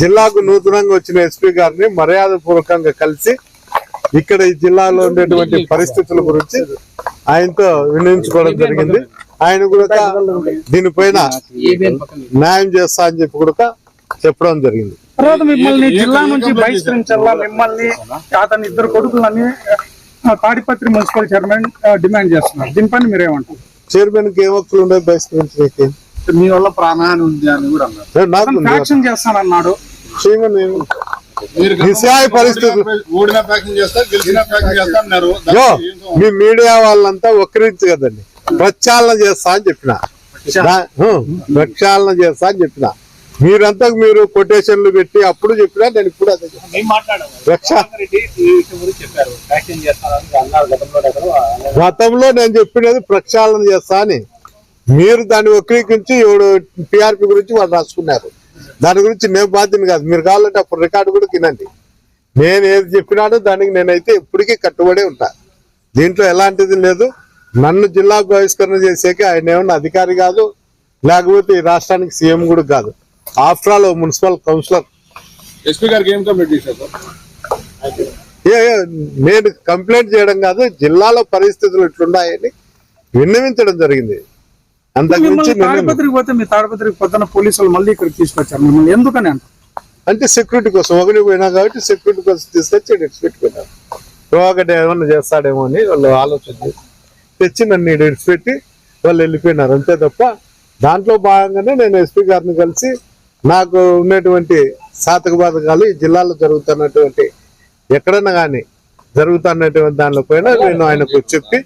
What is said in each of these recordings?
జిల్లాకు నూతనంగా వచ్చిన ఎస్పీ గారిని మర్యాద పూర్వకంగా కలిసి ఇక్కడ ఈ జిల్లాలో ఉండేటువంటి పరిస్థితుల గురించి ఆయనతో వినియోగించుకోవడం జరిగింది. ఆయన కూడా దీనిపైన న్యాయం చేస్తా అని చెప్పి కూడా చెప్పడం జరిగింది. తర్వాత మిమ్మల్ని జిల్లా నుంచి బహిష్కరించాలా? మిమ్మల్ని అతని ఇద్దరు కొడుకులని తాడిపత్రి మున్సిపల్ చైర్మన్ డిమాండ్ చేస్తున్నారు. దీనిపైన మీరేమంటారు? చైర్మన్కి ఏం హక్కులు ఉన్నాయి బహిష్కరించడానికి. మీ వల్ల ప్రాణహాని ఉంది అని కూడా అన్నారు. నాకు. ఫ్యాక్షన్ చేస్తానన్నాడు. మీరు నిస్సహాయ పరిస్థితులు ఓడిన ప్యాకింగ్ చేస్తా గెలిచిన ప్యాకింగ్ చేస్తా అన్నారు. మీ మీడియా వాళ్ళంతా వక్రించి కదండి. ప్రక్షాళన చేస్తా అని చెప్పిన. ప్రక్షాళన. చేస్తా అని చెప్పిన. మీరంతా మీరు కొటేషన్లు పెట్టి అప్పుడు చెప్పినా నేను ఇప్పుడు అదే గతంలో నేను చెప్పినది ప్రక్షాళన చేస్తా అని. మీరు దాన్ని వక్రీకరించి ఎవడు టిఆర్పి గురించి వాళ్ళు రాసుకున్నారు. దాని గురించి నేను బాధ్యత కాదు. మీరు కావాలంటే అప్పుడు రికార్డు కూడా తినండి. నేను ఏది చెప్పినానో దానికి నేనైతే ఇప్పటికీ కట్టుబడే ఉంటా. దీంట్లో ఎలాంటిది లేదు. నన్ను జిల్లా బహిష్కరణ చేసేకి ఆయన ఏమన్నా అధికారి కాదు లేకపోతే ఈ రాష్ట్రానికి సీఎం కూడా కాదు. After all municipal councillor. SP గారికి ఏం కంప్లీట్ చేశారు నేను కంప్లైంట్ చేయడం కాదు జిల్లాలో పరిస్థితులు ఇట్లున్నాయని విన్నవించడం జరిగింది అంతకు మించి మిమ్మల్ని నిన్న తాడిపత్రికి పోతే మీ తాడిపత్రికి పొద్దున పోలీసులు మళ్ళీ ఇక్కడికి తీసుకొచ్చారు మిమ్మల్ని. ఎందుకని అంటారు అంటే సెక్యూరిటీ కోసం ఒకటి పోయినా కాబట్టి సెక్యూరిటీ కోసం తీసుకొచ్చి విడిచిపెట్టుకున్నారు ఒకటి ఏమన్నా చేస్తాడేమో అని వాళ్ళు ఆలోచన తెచ్చి నన్ను విడిచిపెట్టి వాళ్ళు వెళ్ళిపోయినారు. అంతే తప్ప దాంట్లో భాగంగానే నేను ఎస్పీ గారిని కలిసి నాకు ఉన్నటువంటి సాతక బాధకాలు ఈ జిల్లాలో జరుగుతున్నటువంటి ఎక్కడన్నా కానీ జరుగుతున్నటువంటి దానిలో పైన నేను ఆయనకు చెప్పి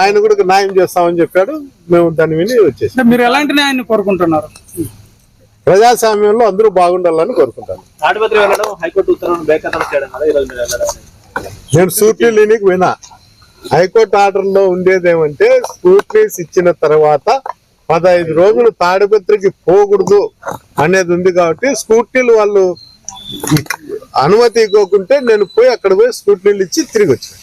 ఆయన కూడా న్యాయం చేస్తామని చెప్పాడు. మేము దాన్ని విని వచ్చేసి. మీరు ఎలాంటి న్యాయాన్ని కోరుకుంటున్నారు? ప్రజాస్వామ్యంలో అందరూ బాగుండాలని కోరుకుంటాను. నేను స్క్రూట్నీకి వినా హైకోర్టు ఆర్డర్లో ఉండేది ఏమంటే స్క్రూట్నీస్ ఇచ్చిన తర్వాత పదహైదు రోజులు తాడిపత్రికి పోకూడదు అనేది ఉంది కాబట్టి స్కూటీలు వాళ్ళు అనుమతి ఇవ్వకుంటే నేను పోయి అక్కడ పోయి స్కూటీలు ఇచ్చి తిరిగి వచ్చాను.